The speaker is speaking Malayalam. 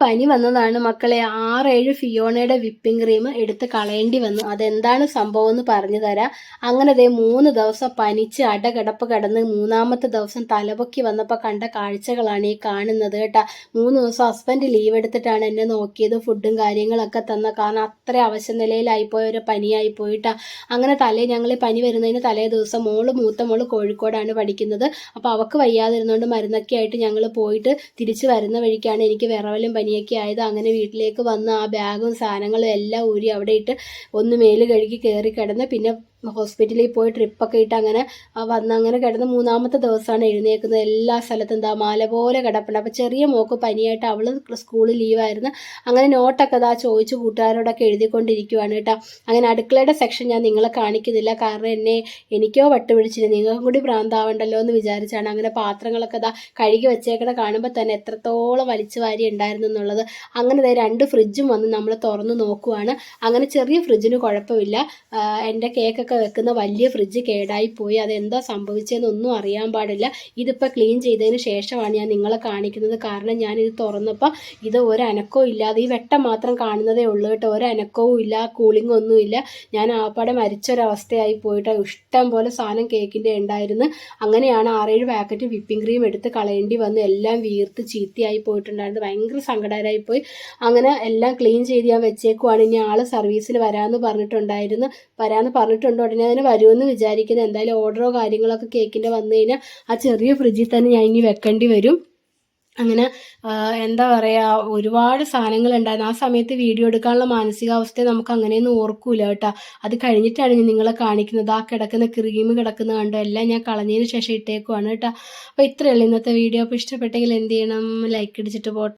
പനി വന്നതാണ് മക്കളെ. ആറേഴ് ഫിയോണയുടെ വിപ്പിംഗ് ക്രീം എടുത്ത് കളയേണ്ടി വന്നു. അതെന്താണ് സംഭവം എന്ന് പറഞ്ഞു തരാം. അങ്ങനെ അതേ മൂന്ന് ദിവസം പനിച്ച് അടകിടപ്പ് കിടന്ന് മൂന്നാമത്തെ ദിവസം തലപൊക്കി വന്നപ്പോൾ കണ്ട കാഴ്ചകളാണ് ഈ കാണുന്നത് കേട്ടോ. മൂന്ന് ദിവസം ഹസ്ബൻഡ് ലീവ് എടുത്തിട്ടാണ് എന്നെ നോക്കിയത്. ഫുഡും കാര്യങ്ങളൊക്കെ തന്ന കാരണം അത്ര അവശ നിലയിലായിപ്പോയ ഒരു പനിയായി പോയിട്ടാ. അങ്ങനെ തലേ ഞങ്ങൾ പനി വരുന്നതിന് തലേ ദിവസം മോൾ മൂത്ത മോൾ കോഴിക്കോടാണ് പഠിക്കുന്നത്. അപ്പോൾ അവൾക്ക് വയ്യാതിരുന്നുകൊണ്ട് മരുന്നൊക്കെ ആയിട്ട് ഞങ്ങൾ പോയിട്ട് തിരിച്ചു വരുന്ന വഴിക്കാണ് എനിക്ക് വിറവലും പനിയൊക്കെ ആയത് അങ്ങനെ വീട്ടിലേക്ക് വന്ന് ആ ബാഗും സാധനങ്ങളും എല്ലാം ഊരി അവിടെ ഇട്ട് ഒന്ന് മേൽ കഴുകി കയറി കിടന്ന് പിന്നെ ഹോസ്പിറ്റലിൽ പോയി ട്രിപ്പൊക്കെ ഇട്ട് അങ്ങനെ വന്ന് അങ്ങനെ കിടന്ന് മൂന്നാമത്തെ ദിവസമാണ് എഴുന്നേക്കുന്നത് എല്ലാ സ്ഥലത്തും എന്താ മാല പോലെ കിടപ്പുണ്ട്. അപ്പോൾ ചെറിയ മോക്ക് പനിയായിട്ട് അവൾ സ്കൂളിൽ ലീവായിരുന്നു അങ്ങനെ നോട്ടൊക്കെ ഇതാ ചോദിച്ചു കൂട്ടുകാരോടൊക്കെ എഴുതിക്കൊണ്ടിരിക്കുവാണ് കേട്ടോ. അങ്ങനെ അടുക്കളയുടെ സെക്ഷൻ ഞാൻ നിങ്ങളെ കാണിക്കുന്നില്ല. കാരണം എന്നെ എനിക്കോ വട്ടുപിടിച്ചില്ല. നിങ്ങൾക്കും കൂടി ഭ്രാന്താവണ്ടല്ലോ എന്ന് വിചാരിച്ചാണ് അങ്ങനെ പാത്രങ്ങളൊക്കെ ഇതാ കഴുകി വെച്ചേക്കണ കാണുമ്പോൾ തന്നെ എത്രത്തോളം വലിച്ചു വാരി ഉണ്ടായിരുന്നു എന്നുള്ളത്. അങ്ങനെ രണ്ട് ഫ്രിഡ്ജും വന്ന് നമ്മൾ തുറന്ന് നോക്കുവാണ്. അങ്ങനെ ചെറിയ ഫ്രിഡ്ജിന് കുഴപ്പമില്ല. എന്റെ എന്റെ കേക്കൊക്കെ വെക്കുന്ന വലിയ ഫ്രിഡ്ജ് കേടായി പോയി അതെന്താ സംഭവിച്ചതെന്നൊന്നും അറിയാൻ പാടില്ല. ഇതിപ്പോൾ ക്ലീൻ ചെയ്തതിന് ശേഷമാണ് ഞാൻ നിങ്ങളെ കാണിക്കുന്നത്. കാരണം ഞാൻ ഇത് തുറന്നപ്പോൾ ഇത് ഒരനക്കവും ഇല്ലാതെ ഈ വെട്ടം മാത്രം കാണുന്നതേ ഉള്ളൂ കേട്ടോ. ഒരനക്കവും ഇല്ല കൂളിംഗ് ഒന്നും ഇല്ല. ഞാൻ ആപ്പാടെ മരിച്ചൊരവസ്ഥയായി പോയിട്ട് ഇഷ്ടം പോലെ സാധനം കേക്കിന്റെ ഉണ്ടായിരുന്നു. അങ്ങനെയാണ് ആറേഴ് പാക്കറ്റ് വിപ്പിംഗ് ക്രീം എടുത്ത് കളയേണ്ടി വന്ന് എല്ലാം വീർത്ത് ചീത്തയായി പോയിട്ടുണ്ടായിരുന്നു ഭയങ്കര സങ്കടകരമായി പോയി. അങ്ങനെ എല്ലാം ക്ലീൻ ചെയ്ത് ഞാൻ വെച്ചേക്കുവാണ്. ഇനി ആൾ സർവീസിൽ വരാമെന്ന് പറഞ്ഞിട്ടുണ്ടായിരുന്നു. വരാമെന്ന് പറഞ്ഞിട്ടുണ്ട് ഉടനെ അതിന് വരുമെന്ന് വിചാരിക്കുന്നത് എന്തായാലും ഓർഡറോ കാര്യങ്ങളൊക്കെ കേക്കിന്റെ വന്നു കഴിഞ്ഞാൽ ആ ചെറിയ ഫ്രിഡ്ജിൽ തന്നെ ഞാൻ ഇനി വെക്കേണ്ടി വരും. അങ്ങനെ എന്താ പറയുക ഒരുപാട് സാധനങ്ങളുണ്ടായിരുന്നു ആ സമയത്ത് വീഡിയോ എടുക്കാനുള്ള മാനസികാവസ്ഥയെ നമുക്ക് അങ്ങനെയൊന്നും ഓർക്കൂല കേട്ടോ. അത് കഴിഞ്ഞിട്ടാണ് ഞാൻ നിങ്ങളെ കാണിക്കുന്നത്. ആ കിടക്കുന്ന ക്രീം കിടക്കുന്ന കണ്ടോ എല്ലാം ഞാൻ കളഞ്ഞതിന് ശേഷം ഇട്ടേക്കുവാണ് കേട്ടോ. അപ്പോൾ ഇത്രയേ ഉള്ളൂ ഇന്നത്തെ വീഡിയോ അപ്പോൾ ഇഷ്ടപ്പെട്ടെങ്കിൽ എന്ത് ചെയ്യണം? ലൈക്ക് അടിച്ചിട്ട് പോട്ടെ.